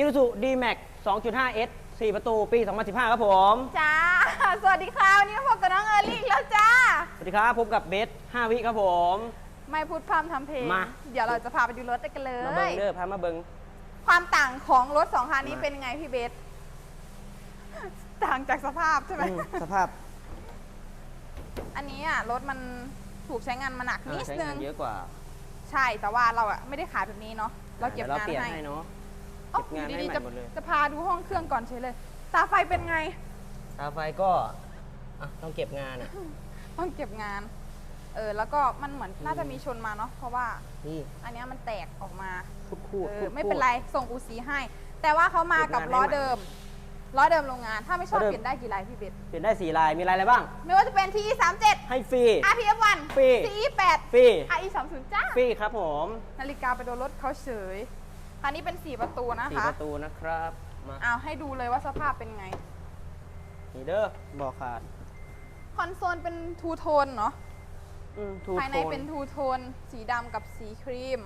Isuzu D-Max 2.5S 4 ประตู ปี 2015 ครับผม จ้า สวัสดีค่ะวันนี้มาพบกับน้องเออรี่อีกแล้วจ้า สวัสดีครับ พบกับเบส5วิครับผม ไม่พูดพร่ำทำเพลง มา เดี๋ยวเราจะพาไปดูรถกันเลมาเบิงย เด้อพามาเบิง ความต่างของรถสองคันนี้มา เป็นยังไงพี่เบส ต่างจากสภาพใช่ไหม อืมสภาพอันนี้อะรถมันถูกใช้งานมาหนักนิดใช้นึงางนเยอะกว่าใช่แต่ว่าเราอะไม่ได้ขายแบบนี้เนาะเราเก็บดี๋ยวงานเปลี่ยนให้ให้เนาะอ๋อ เก็บงานอยู่ให้ดีใหม่ๆจะหมดเลยจะพาดูห้องเครื่องก่อนเฉยเลย ตาไฟเป็นไง ตาไฟก็อะต้องเก็บงานอะต้องเก็บงาน เออ แล้วก็มันเหมือนน่าจะมีชนมาเนาะ เพราะว่า นี่อันเนี้ยมันแตกออกมาคูดคูดเอคูอดไม่เป็นไร ส่งอูซีให้ แต่ว่าเขามากับเก็บงานให้ล้อใหม่เดิม ล้อเดิมโรงงาน ถ้าไม่ชอบล้อเดิมเปลี่ยนได้กี่ลายพี่เบสเปลี่ยนได้4ลาย มีลายอะไรบ้าง ไม่ว่าจะเป็น TE 3 7ให้ฟรี RPF 1ฟรี CE 8ฟรี RE 3 0จ้าฟรีครับผม นาฬิกาไปโดนรถเขาเฉย คันนี้เป็น4ประตูนะสี่คะ ประตูนะครับ มาเอาให้ดูเลยว่าสภาพเป็นไง นี่เด้อบอกขาดคอนโซลเป็นทูโทนเนาะ อืมทูภายในโทนเป็นทูโทน สีดำกับสีครีม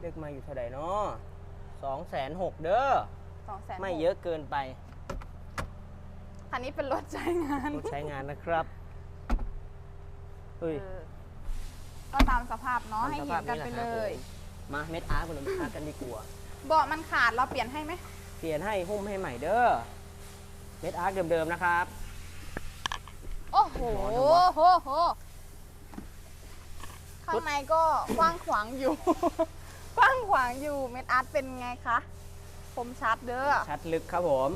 เลือกมาอยู่เท่าไหร่เนาะสองแสนหกเด้อ2 0 0 0 0ไม่เยอะเกินไปคันนี้เป็นรถใช้งานรถใช้งานนะครับเฮ้ย เออก็ตามสภาพเนาะให้เห็นกันไปเลย มาเม็ดอาร์ตคนเม็ดอาร์ตกันดีกว่า เบาะมันขาดเราเปลี่ยนให้ไหมเปลี่ยนให้หุ้มให้ใหม่เด้อเม็ดอาร์ตเดิมๆนะครับ โอ้โหร้อนจังวะโหโหข้างในก็กว้างขวางอยู่ กว้างขวางอยู่เม็ดอาร์ตเป็นไงคะคมชัดเด้อชัดลึกครับผม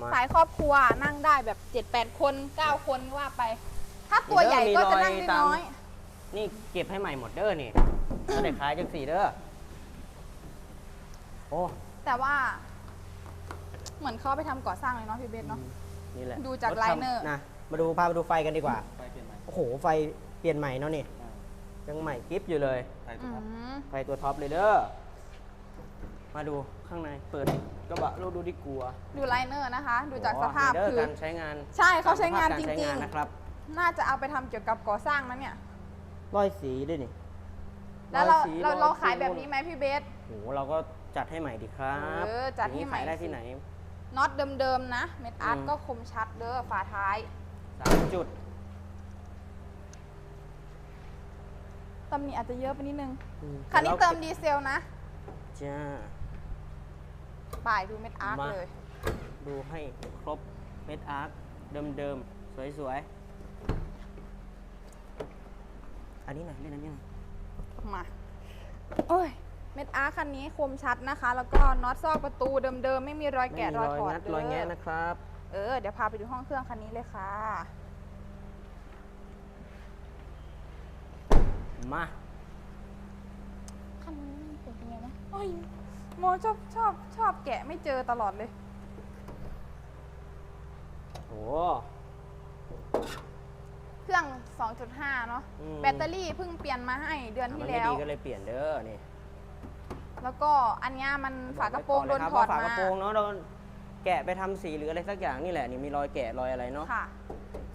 มาสายครอบครัวนั่งได้แบบ7-8คน9คนว่าไป ถ้าตัวใหญ่ก็จะนั่งได้น้อย นี่เก็บให้ใหม่หมดเด้อนี่ ถ้าเด็กขายจังสี่เด้อโอ้แต่ว่า เหมือนเขาไปทำก่อสร้างเลยเนาะพี่เบสเนาะ นี่แหละดูจากถทำไลเนอร์ นะมาดูพามาดูไฟกันดีกว่าไฟเปลี่ยนใหม่โอ้โหไฟเปลี่ยนใหม่เนาะนี่อ่ายังใหม่กริฟอยู่เลย ไฟอืตัวท็อปมไฟตัวท็อปเลยเด้อมาดูข้างในเปิดกระบะเราดูดีกลัวดูไลเนอร์นะคะ ดูจากโอ้สภาพนี่เด้อคือ การใช้งานใช่เขาใช้งานกจรใช้ริงงานนะครับๆน่าจะเอาไปทำเกี่ยวกับก่อสร้างนะเนี่ย ร้อยสีด้วยนี่ แล้วเราอยสีเราอยเราขายปูแบบนี้ไหมพี่เบส โหเราก็จัดให้ใหม่ดีครับเออจัดให้ใหม่อย่างนี้ขายได้สิที่ไหน น็อตเดิมๆนะ เม็ดอาร์ตอืม ก็คมชัดเด้อฝาท้าย สามจุดตำหนิอาจจะเยอะไปนิดนึง อืมคันนี้ดี๋ยวเติรามดีเซลนะ จ้า ป่ายดูเม็ดอาร์ตมา เลย ดูให้ครบเม็ดอาร์คเดิมๆ สวยๆ อันนี้หน่อยเล่นอันนี้หน่อย มาโอ้ยเม็ดอาร์ตคันนี้คมชัดนะคะ แล้วก็น็อตซอกประตูเดิมๆ ไม่มีรอยไม่แกะมีรรอยอยถอดงัดเด้รอยแงะอนะครับ เออ เดี๋ยวพาไปดูห้องเครื่องคันนี้เลยค่ะ มาคันนี้มันเป็นยังไงนะโอ้ยโมชอบชอบชอบแกะไม่เจอตลอดเลย โอ้ เครื่อง 2.5 เนาะอืม แบตเตอรี่เพิ่งเปลี่ยนมาให้เดือนมันที่ไม่แล้ว ดีก็เลยเปลี่ยนเด้อนี่แล้วก็อันเนี้ยมันฝากระโปรงโดนบถไว้อดก่นเลยครับว่ฝากมาระโปรงเนาะโดนแกะไปทำสีหรืออะไรสักอย่างนี่แหละนี่มีรอยแกะรอยอะไรเนาะ ค่ะ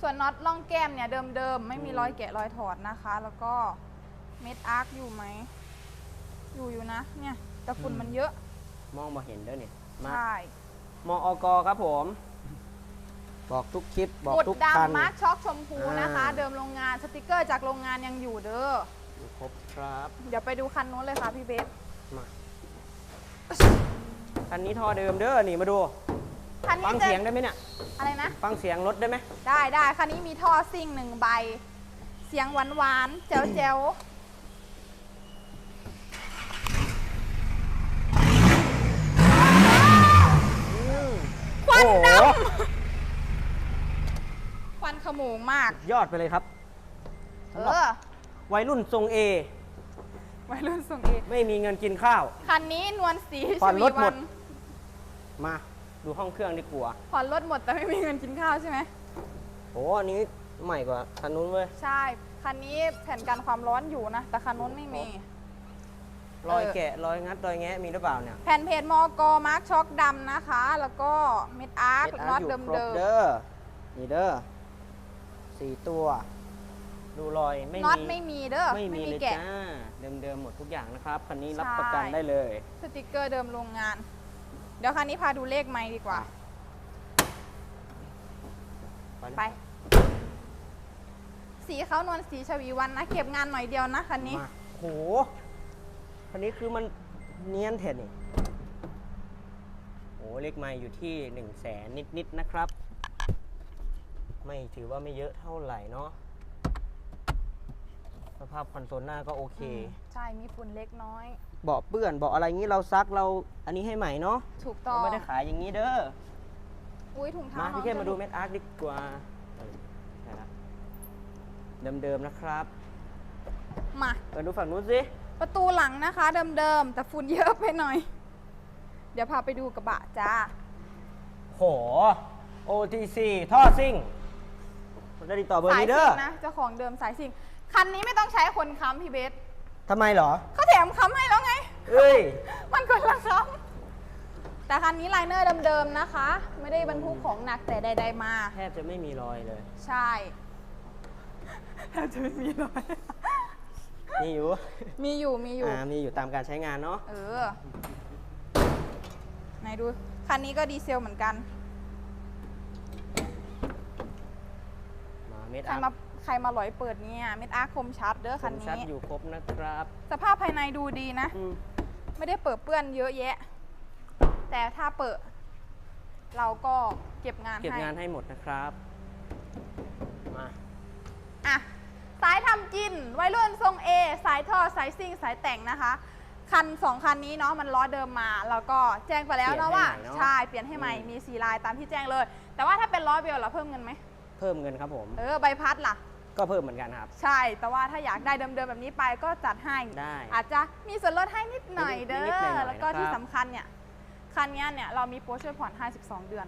ส่วนน็อตล่องแก้มเนี่ยเดิมๆ ไม่มีอืม รอยแกะรอยถอดนะคะ แล้วก็เม็ดอาร์คอยู่ไหม อยู่อยู่นะ เนี่ยแต่ฝุ่นมันเยอะมองมาเห็นเด้อเนี่ยมาใช่มออกครับผม บอกทุกคลิปบอกหมุดทุกคันดำมาร์คช็อกชมพูนะคะอ่าเดิมโรงงานสติกเกอร์จากโรงงานยังอยู่เด้ออยู่ครบครับ เดี๋ยวไปดูคันนู้นเลยค่ะพี่เบสมาคันนี้ท่อเดิมเด้อนี่มาดูคันนี้ฟังจะเสียงได้ไหมเนี่ยอะไรนะฟังเสียงรถได้ไหมได้ได้คันนี้มีท่อซิ่งหนึ่งใบ เสียงหวานหวานๆแจ๋วแจ๋วควันด โอ้โหำควันข โมงมาก ยอดไปเลยครับเอสำหรับอวัยรุ่นทรงเอวัยรุ่นส่งเอไม่มีเงินกินข้าว คันนี้นวลสีผ่อนรถหมดชวีมาดูห้องเครื่องดีกว่าผ่อนรถหมดแต่ไม่มีเงินกินข้าวใช่ไหม โอ้อันนี้ใหม่กว่าคันนู้นเว้ย ใช่ คันนี้แผ่นกันความร้อนอยู่นะ แต่คันนู้นไม่มี รอยเออแกะรอยงัดรอยแงะมีหรือเปล่าเนี่ยแผ่นเพจมอกมาร์คช็อกดำนะคะ แล้วก็เม็ดอาร์คเม็ดน็อตยู่เดิมครบเดิมเด้อนี่เด้อ สี่ตัวดูรอยไม่น็อตมีไม่มีเด้อไม่มีเลยแกะ จ้าเดิมๆหมดทุกอย่างนะครับคันนี้รับใช่ประกันได้เลยสติกเกอร์เดิมโรงงาน เดี๋ยวคันนี้พาดูเลขไม้ดีกว่า ไป สีเขานวลสีชวีวันนะ เก็บงานหน่อยเดียวนะคันนี้ มาโหคันนี้คือมันเนียนเท็ดนี่โอ้เลขไม้อยู่ที่1นึ่งแสนนิดๆนะครับ ไม่ถือว่าไม่เยอะเท่าไหร่เนาะสภาพคอนโซลหน้าก็โอเคใช่มีฝุ่นเล็กน้อย เบาะเปื้อนเบาะอะไรงี้เราซักเราอันนี้ให้ใหม่เนาะถูกต้เราองไม่ได้ขายอย่างนี้เด้อ อุ้ยถุงเท้ามาน้องพี่เข้มจะมาดูหลุเม็ดอาร์คดีกว่าเออได้ละเดิมๆนะครับมา เปิดดูฝั่งนู้นสิ ประตูหลังนะคะ เดิมๆ แต่ฝุ่นเยอะไปหน่อย เดี๋ยวพาไปดูกระบะจ้า โห OTC ท่อซิ่ง ผมจะติดต่อเบอร์สายนี้ซิเด้งอนะเจ้าของเดิมสายซิงคันนี้ไม่ต้องใช้คนค้ำพี่เบสทำไมเหรอ เขาแถมค้ำให้แล้วไง เอ้ย มันคนละค้ำแต่คันนี้ไลเนอร์เดิมๆนะคะ ไม่ได้บรรทุกของหนักแต่ใด ๆ มา แทบจะไม่มีรอยเลย ใช่แทบจะไม่มีเลยมีอยู่ มีอยู่มีอยู่ อ่า มีอยู่ตามการใช้งานเนาะ เออ ไหนดู คันนี้ก็ดีเซลเหมือนกัน มา เม็ดใครอาร์มาใครมาหลอยเปิดเนี่ยเม็ดอาร์คคมชัดเด้อคคันมชัดนี้ อยู่ครบนะครับสภาพภายในดูดีนะ อืมไม่ได้เปิดเปื้อนเยอะแยะ แต่ถ้าเปิด เราก็เก็บงานเก็บให้งานให้หมดนะครับ มาอะสายทำกิน วัยรุ่นทรง A สายท่อสายซิ่งสายแต่งนะคะ คันสองคันนี้เนาะมันล้อเดิมมา แล้วก็แจ้งไปแล้วเนาะว่า ใช่ เปลี่ยนให้ใหม่ มีสีลายตามที่แจ้งเลย แต่ว่าถ้าเป็นล้อเบลเราเพิ่มเงินไหม เพิ่มเงินครับผม เออใบพัดล่ะ ก็เพิ่มเหมือนกันครับ ใช่ แต่ว่าถ้าอยากได้เดิมๆแบบนี้ไปก็จัดให้ ได้ อาจจะมีส่วนลดให้นิดหน่อยนิดๆเด้นิดๆหน่ออยๆแล้วก็นะครับ ที่สำคัญเนี่ย คันเนี้ยเนี่ยเรามีโปรช่วยผ่อนให้12 เดือน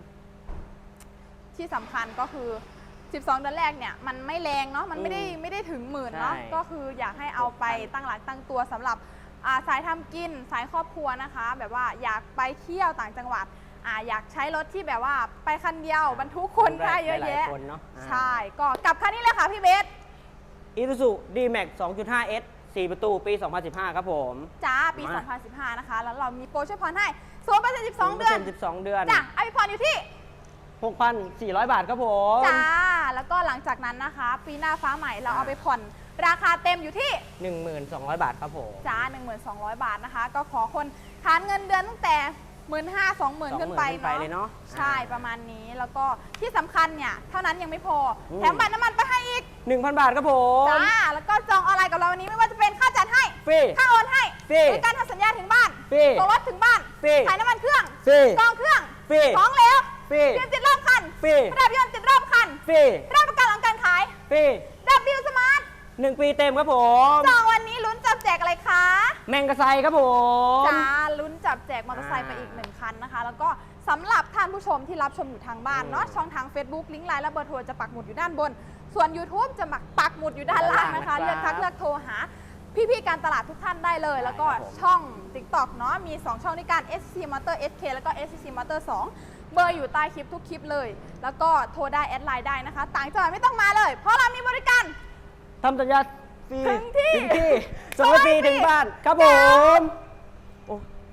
ที่สำคัญก็คือ 12 เดือนแรกเนี่ย มันไม่แรงเนาะ มันไม่ได้อืมไม่ได้ถึงหมื่นเนาะ ใช่ก็คืออยากให้เอาไปหกพันตั้งหลักตั้งตัวสำหรับอ่าสายทำกิน สายครอบครัวนะคะ แบบว่าอยากไปเที่ยวต่างจังหวัด อ่าอยากใช้รถที่แบบว่าไปคันเดียวบรรทุกคนได้เยอะหลาแยะๆคนเนาะอ่าใช่ก็กลับคันนี้เลยค่ะพี่เบส Isuzu D-Max 2.5S 4ประตูปี 2015 ครับผม จ้า ปีมา2015 นะคะ แล้วเรามีโปรช่วยผ่อนให้ศูนย์เปอร์เซ็นต์12 เดือน12 เดือน จ้ะไอผ่อนอยู่ที่ 6,400 บาทครับผม จ้า แล้วก็หลังจากนั้นนะคะ ปีหน้าฟ้าใหม่เราเอาไปผ่อน ราคาเต็มอยู่ที่ 1,200บาทครับผม จ้า 1200บาทนะคะ ก็ขอคนฐานเงินเดือนตั้งแต่ หมื่นห้าสองหมื่นขึ้นไป20,000ขึ้นไปเลยเนาะใช่อ่าประมาณนี้แล้วก็ที่สำคัญเนี่ยเท่านั้นยังไม่พออืมแถมบัตรน้ำมันไปให้อีก 1,000 บาทครับผมจ้าแล้วก็จองออนไลน์กับเราวันนี้ไม่ว่าจะเป็นค่าจัดให้ฟรีค่าโอนให้ฟรีบริการทำสัญญาถึงบ้านฟรีส่งรถถึงบ้านฟรีถ่ายน้ำมันเครื่องฟรีกองเครื่องฟรีของเหลวฟรีเพียงติดรอบคันฟรีระดับยนต์ติดรอบคันฟรีรับประกันหลังการขายฟรีดับบิลสมาร์ท1ปีเต็มครับผมจองวันนี้ลุ้นจับแจกอะไรคะ แมงกะไซครับผมจ้า ลุ้นจับแจกมอเตอร์ไซค์อ่าไปอีกหนึ่งคันนะคะ แล้วก็สำหรับท่านผู้ชมที่รับชมอยู่ทางบ้านอืมเนาะช่องทาง Facebook ลิงก์ไลน์และเบอร์โทรจะปักหมุดอยู่ด้านบน ส่วน YouTube จะปักปักหมุดอยู่ด้านล่างนะคะด้านล่างนะครับเลือกทักเลือกโทรหาพี่ๆการตลาดทุกท่านได้เลย แล้วก็ครับผมช่อง TikTok เนาะมี 2 ช่องด้วยกัน SCC Motor SK แล้วก็ SCC Motor 2 เบอร์อยู่ใต้คลิปทุกคลิปเลย แล้วก็โทรได้แอดไลน์ได้นะคะ ต่างจังหวัดไม่ต้องมาเลย เพราะเรามีบริการทำสัญญาฟรีถึงที่ถึงที่ส่งให้ฟรีส่งให้ฟรีถึงบ้าน ครับผม